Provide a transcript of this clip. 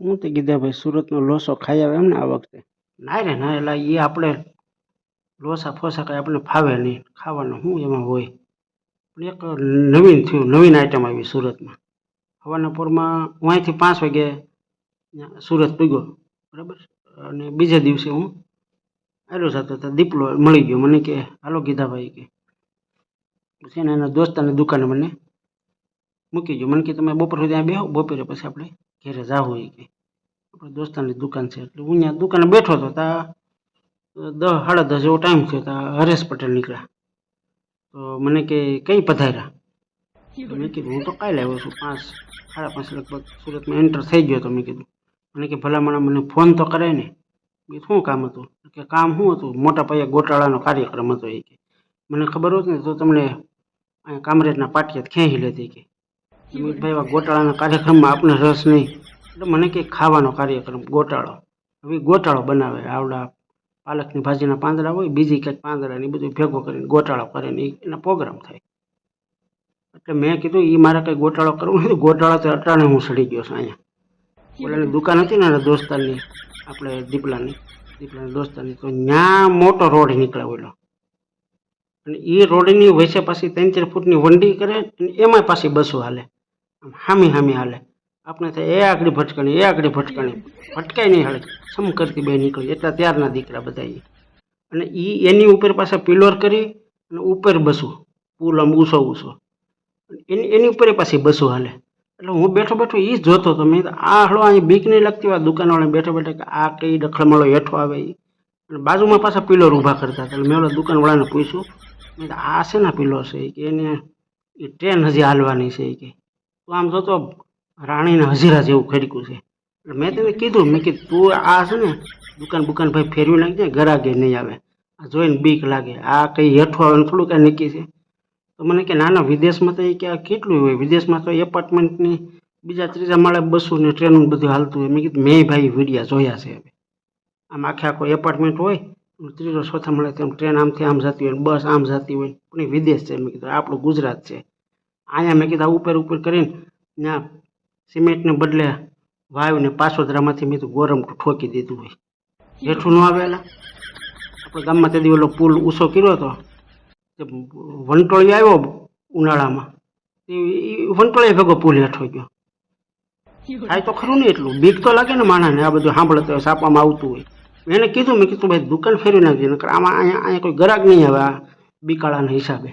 હું તે કીધા ભાઈ સુરતનો લોસો ખાઈ આવે એમ ને આ વખતે. ના રે, ના એટલે એ આપણે લોસા ફોસા કાંઈ આપણે ફાવે નહીં. ખાવાનું શું એમાં હોય? પણ એક નવીન થયું, નવીન આઈટમ આવી સુરતમાં. હવાના પોરમાં હું અહીંથી પાંચ વાગે સુરત પૂગ્યો, બરાબર? અને બીજા દિવસે હું આવ્યો સાથે તો દીપલો મળી ગયો. મને કે, હાલો ગીધાભાઈ કે. પછી એના દોસ્તાની દુકાને મને મૂકી ગયો. મને કે, તમે બપોર સુધી ત્યાં બેહો, બપોરે પછી આપણે ઘેરે જાવું એ કે. આપણે દોસ્તાની દુકાન છે, એટલે હું ત્યાં દુકાને બેઠો હતો ત્યાં દસ સાડા દસ જેવો ટાઈમ થયો ત્યાં હરેશ પટેલ નીકળ્યા. તો મને કે, કઈ પધાર્યા? મેં કીધું, હું તો કાલે આવ્યો છું, પાંચ, સાડા પાંચ લગભગ સુરતમાં એન્ટર થઈ ગયો તો મેં કીધું. મને કે ભલામણ મને ફોન તો કરે ને. મેં શું કામ હતું? કે, કામ શું હતું? મોટા પાયે ગોટાળાનો કાર્યક્રમ હતો એ કે. મને ખબર હોત ને તો તમને અહીંયા કામરેજના પાટિયા ખેંચી લેતી કે. કીધું, ગોટાળાના કાર્યક્રમમાં આપણે રસ નહીં. એટલે મને કંઈક ખાવાનો કાર્યક્રમ ગોટાળો. હવે ગોટાળો બનાવે આવડા પાલકની ભાજીના પાંદડા હોય બીજી કંઈક પાંદડા ને બધું ભેગો કરીને ગોટાળો કરે ને એના પ્રોગ્રામ થાય. એટલે મેં કીધું એ મારે કંઈ ગોટાળો કરવો નથી ગોટાળો તો અટાણે હું સડી ગયો છું અહીંયા. ઓલાની દુકાન હતી ને એના દોસ્તારની આપણે દીપલાની દીપલાની દોસ્તારની તો ત્યાં મોટો રોડ નીકળે ઓલો. અને એ રોડની વચ્ચે પાછી ત્રણ ચાર ફૂટની વંડી કરે અને એમાં પાછી બસો હાલે. હામી હામી હાલે. આપણે થાય એ આગળ ભટકણી, એ આગળ ભટકણી. ભટકાય નહીં હાલે. સમ કરતી બે નીકળી. એટલા ત્યારના દીકરા બધા. અને એ એની ઉપર પાછા પિલોર કરી અને ઉપર બસું. પુલ આમ ઊંચો ઊંચો. એની એની ઉપર પાછી બસો હાલે. એટલે હું બેઠો બેઠો એ જ જોતો હતો. મેં આ હળો અહીં બીક નહીં લાગતી હોય દુકાનવાળા બેઠો બેઠો કે આ કઈ ડખળમાળો હેઠો આવે એ અને બાજુમાં પાછા પિલોર ઊભા કરતા હતા. એટલે મેં દુકાનવાળાને પૂછ્યું. મેં આ છે ને પિલોર છે? કે, એને એ ટ્રેન હજી હાલવાની છે. કે તો આમ જોતો રાણીને હજીરા જેવું ખડક્યું છે. એટલે મેં તેને કીધું, મેં કીધું, તું આ છે ને, દુકાન બુકાન ભાઈ ફેરવી નાખજે, ગરાગે નહીં આવે. આ જોઈને બીક લાગે. આ કંઈ હેઠું આવે થોડું કાંઈ નક્કી છે. તો મને કે ના ના વિદેશમાં તો એ કે આ કેટલું હોય? વિદેશમાં તો એપાર્ટમેન્ટની બીજા ત્રીજા માળે બસો ને ટ્રેન બધું હાલતું હોય. મેં કીધું, મેં ભાઈ વિડીયા જોયા છે હવે. આમ આખે આખો એપાર્ટમેન્ટ હોય ત્રીજો, ચોથા મળે તેમ ટ્રેન આમથી આમ જતી હોય બસ આમ જતી હોય, પણ એ વિદેશ છે. મેં કીધું, આપણું ગુજરાત છે. અહીંયા મેં કીધું ઉપર ઉપર કરીને ત્યાં સિમેન્ટને બદલે વાયુને પાછોદરામાંથી મેં તો ગોરમટું ઠોકી દીધું હોય. જેઠું ન આવેલા. આપણે ગામમાં તે ઓલો પુલ ઊંચો કર્યો હતો તે વંટોળી આવ્યો ઉનાળામાં. એ વંટોળી ભેગો પુલ હેઠો ગયો. થાય તો ખરું ને એટલું. બીક તો લાગે ને માણસને, આ બધું સાંભળે તો સાપવામાં આવતું હોય. મેં એને કીધું, મેં કીધું, ભાઈ, દુકાન ફેરવી નાખજે, નકર આમાં અહીંયા અહીંયા કોઈ ગરાક નહીં આવે, આ બીકાળાના હિસાબે.